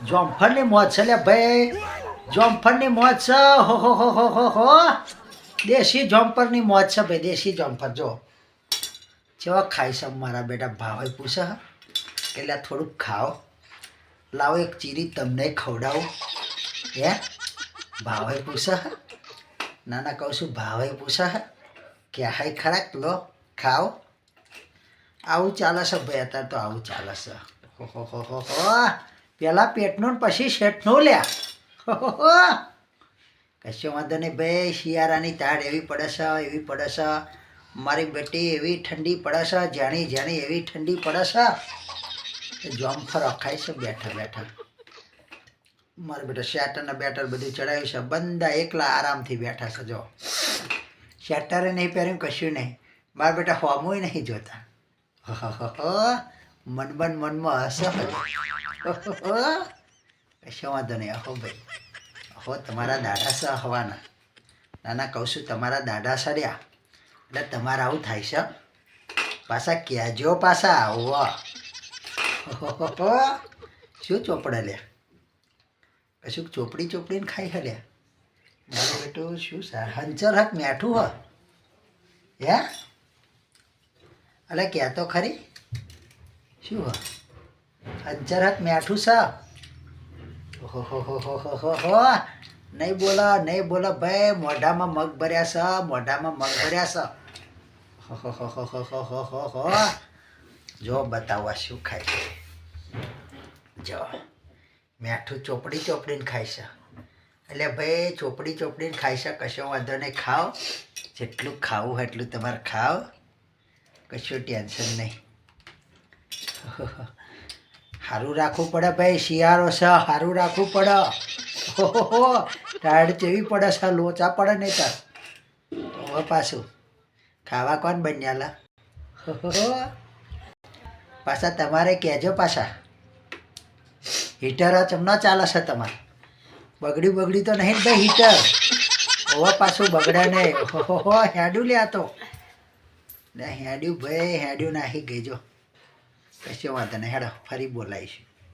જોમફળની મોજ છે લે ભાઈ જોમફળની મોજ છે હો હો હો હો હો હો દેશી જોમફળની મોજ છે ભાઈ દેશી જોમફળ જો કેવા ખાઈ છે મારા બેટા ભાવે પૂછે કે લે થોડુંક ખાઓ લાવો એક ચીરી તમને ખવડાવું હે ભાવે પૂછે ના ના કહું છું ભાવે પૂછે કે હાય ખરાક લો ખાઓ આવું ચાલે છે ભાઈ, અત્યારે તો આવું ચાલે છે. પેલા પેટનું પછી શેઠનું લ્યા. કશો વાંધો નહીં ભાઈ, શિયાળાની તાડ એવી પડે છે, એવી પડે છે. મારી બેટી એવી ઠંડી પડે છે, જાણી જાણી એવી ઠંડી પડે છે. જોમફર અખાય છે, બેઠા બેઠા. મારે બેટા શેટર ને બેટર બધું ચડાવ્યું છે. બંદા એકલા આરામથી બેઠા છે, જો. શેટરે નહીં પહેર્યું કશું નહીં. મારા બેટા હોમું નહીં જોતા. મનબન મનમાં હશે કશો વાંધો નહીં. અહો ભાઈ. અહો, તમારા દાડા છે હવાના. નાના કહું છું, તમારા દાડા સર્યા એટલે તમારે આવું થાય છે. પાછા કહેજો પાછા આવો શું ચોપડા લ્યા કશું ચોપડી ચોપડીને ખાઈ હલ્યા મારું બેટું શું સા હંચર હક મેઠું હ. હે? અલે કહે તો ખરી શું હ હંચર હક મેઠું હો હો નહીં બોલો નહીં બોલો ભાઈ મોઢામાં મગ ભર્યા છે મોઢામાં મગ ભર્યા છે જો બતાવવા શું ખાય છે જો મેઠું ચોપડી ચોપડીને ખાય છે એટલે ભાઈ ચોપડી ચોપડીને ખાય છે કશો વાંધો નહીં ખાઓ જેટલું ખાવું એટલું તમારે ખાઓ કશું ટેન્શન નહીં. સારું રાખવું પડે ભાઈ, શિયાળો છે સારું રાખવું પડે. ઓહો ટાયર્ડ ચેવી પડે છે, લોચા પડે નહીં તાર. હવે પાછું ખાવા કોણ બન્યાલા? પાછા તમારે કહેજો પાછા. હીટર ચમનો ચાલે છે તમારે. બગડ્યું બગડ્યું તો નહીં ભાઈ હીટર. હવે પાછું બગડે નહીં. ઓહો હેડું લ્યા તો. ને હેડ્યું ભાઈ હેડ્યું નાખી ગઈજો કશો વાંધો નહીં હેડો ફરી બોલાવીશું.